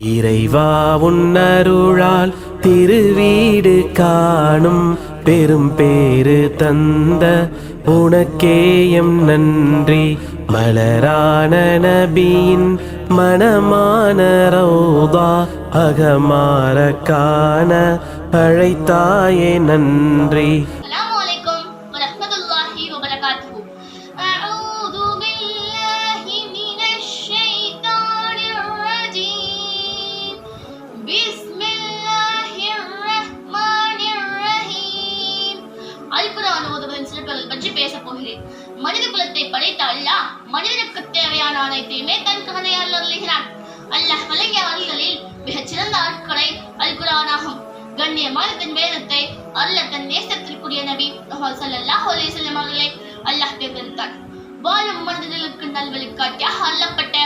இறைவா உன்னருளால் திருவீடு காணும் பெரும் பேரு தந்த உனக்கேயம் நன்றி. மலரான நபியின் மனமான ரௌதா அகமாரக்கான காண அழைத்தாயே நன்றி. அல்குரான் சிறப்புகள் பற்றி பேசப் போகிறேன். மனித குலத்தை படைத்த அல்லாஹ் மனிதனுக்கு தேவையான அனைத்தையுமே தன் கதையால் அருளுகிறான். அல்லாஹ் வழங்கிய வழிகளில் மிகச் சிறந்த ஆட்களை அல்குரானாகும் கண்ணியமான தன் வேதத்தை அல்ல தன் நேசத்திற்குரிய நபி முகமது சல்லாஹ் அலைஹி அவர்களை அல்லாஹ் தேர்ந்தெடுத்தார் வாழும் மனிதர்களுக்கு நல்வழிக்காட்டியாக அல்லப்பட்ட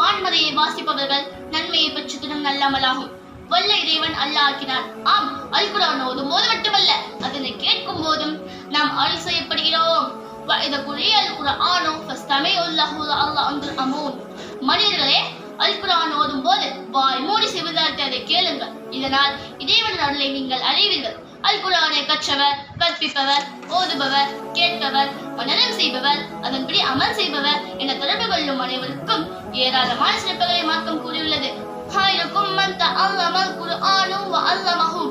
வான்மதையை வாசிப்பவர்கள் நன்மையை பெற்று தினம் நல்லாமலாகும். வல்ல இறைவன் அல்லாஹ் ஆக்கினான் ஆம் அல் குர்ஆன் ஓதும் போது மட்டுமல்ல அதனை கேட்கும் போதும் நாம் அருள் செய்யப்படுகிறோம் وَإِذَا قُرِئَ الْقُرْآنُ فَاسْتَمِعُوا لَهُ وَأَنتُمْ أَمُونَ மனிதர்களே அல் குர்ஆன் ஓதும் போது வாய் மூடி செவிதாழ்த்தி அதை கேளுங்கள் இதனால் இறைவன் அருளை நீங்கள் அறிவீர்கள் அல் குர்ஆனை கற்றவர் கற்பிப்பவர் ஓதுபவர் கேட்பவர் மனனம் செய்பவர் அதன்படி அமல் செய்பவர் என தொடர்பு கொள்ளும் அனைவருக்கும் ஏராளமான சிறப்புகளை மார்க்கம் கூறியுள்ளது ஹாயிரக்கும் மன் தஅல்லமல் குர்ஆனு வ அல்லமஹு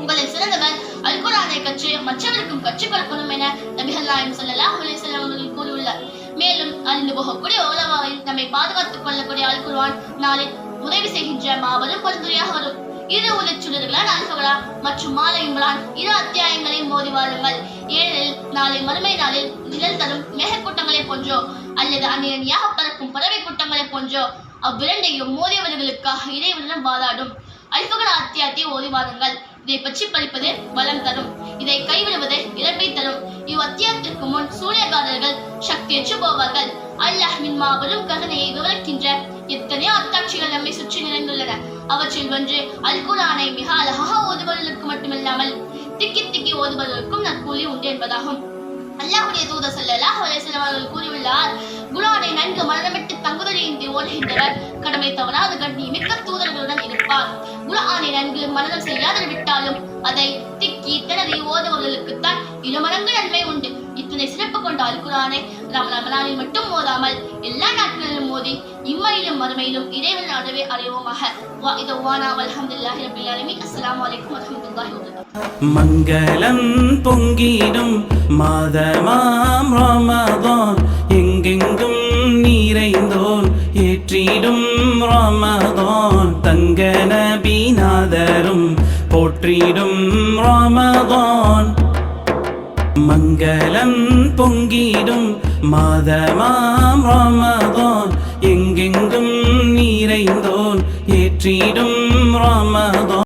உங்களில் சிறந்தவர் அல் குர்ஆனை கற்று மற்றவருக்கும் கற்றுக் கொடுக்கணும் என நபிகள் நாயம் ஸல்லல்லாஹு அலைஹி வஸல்லம் அவர்கள் கூறியுள்ளார். மேலும் அழிந்து போகக்கூடிய உலவாவை நம்மை பாதுகாத்துக் கொள்ளக்கூடிய அல் குர்ஆன் நாளில் உதவி செய்கின்ற மாபெரும் பரிந்துரையாக வரும். இரு உலச்சுடர்களான அல்பகலா மற்றும் மாலை இம்ரான் இரு அத்தியாயங்களையும் மோதி வாருங்கள் ஏழு நாளை மறுமை நாளில் நிழல் தரும் மேகக்கூட்டங்களைப் போன்றோ அல்லது அந்நியனியாக பறக்கும் பறவை கூட்டங்களைப் போன்றோ அவ்விரண்டையும் மோதியவர்களுக்காக இறைவனிடம் வாதாடும். அல்பகலா அத்தியாயத்தை ஓதி வாருங்கள். இதை பற்றி படிப்பது பலம் தரும். இதை கைவிடுவது இழப்பை தரும். இவ் அத்தியாயத்திற்கு முன் சூனியக்காரர்கள் சக்தியற்று போவார்கள். அல்லாஹ்வின் மாபெரும் கருணையை விவரிக்கின்ற எத்தனையோ அத்தாட்சிகள் நம்மை சுற்றி நிறைந்துள்ளன. அவற்றில் ஒன்று அல்குரானை மிக அழகாக ஓதுபவர்களுக்கு மட்டுமில்லாமல் திக்கி திக்கி ஓதுபவர்களுக்கும் நற்கூலி உண்டு என்பதாகும். அல்லாஹுடைய தூதர் செல்லலாஹ் அலைஹி அவர்கள் கூறியுள்ளார் குர்ஆனை நன்கு மனநமிட்டு தங்குதலின்றி ஓடுகின்றனர். கடமை தவறாத கண்ணி மிக்க தூதர்களுடன் இருப்பார். குர்ஆனை நன்கு மனனம் செய்யாதல் விட்டாலும் அதை திக்கி திணறி ஓதுவர்களுக்குத்தான் இருமடங்கு நன்மை உண்டு. இத்தனை சிறப்பு கொண்ட அல் குர்ஆனை ரமலானில் மட்டும் ஓதாமல் எல்லா நாட்களிலும் ஓதி இம்மையிலும் மறுமையிலும் இறைவன் அறவே அறிவோமாக வா இது வானா அல்ஹம்துலில்லாஹி ரப்பில் ஆலமீன். அஸ்ஸலாமு அலைக்கும் வரஹ்மத்துல்லாஹி வபரகாத்துஹு. மங்களம் பொங்கிடும் மாதமாம் ரமதான் ரமதான் தங்க நபிநாதரும் போற்றிடும் ரமதான். மங்களம் பொங்கிடும் மாதமாம் ரமதான். எங்கெங்கும் நிறைந்தோன் ஏற்றிடும் ரமதான்.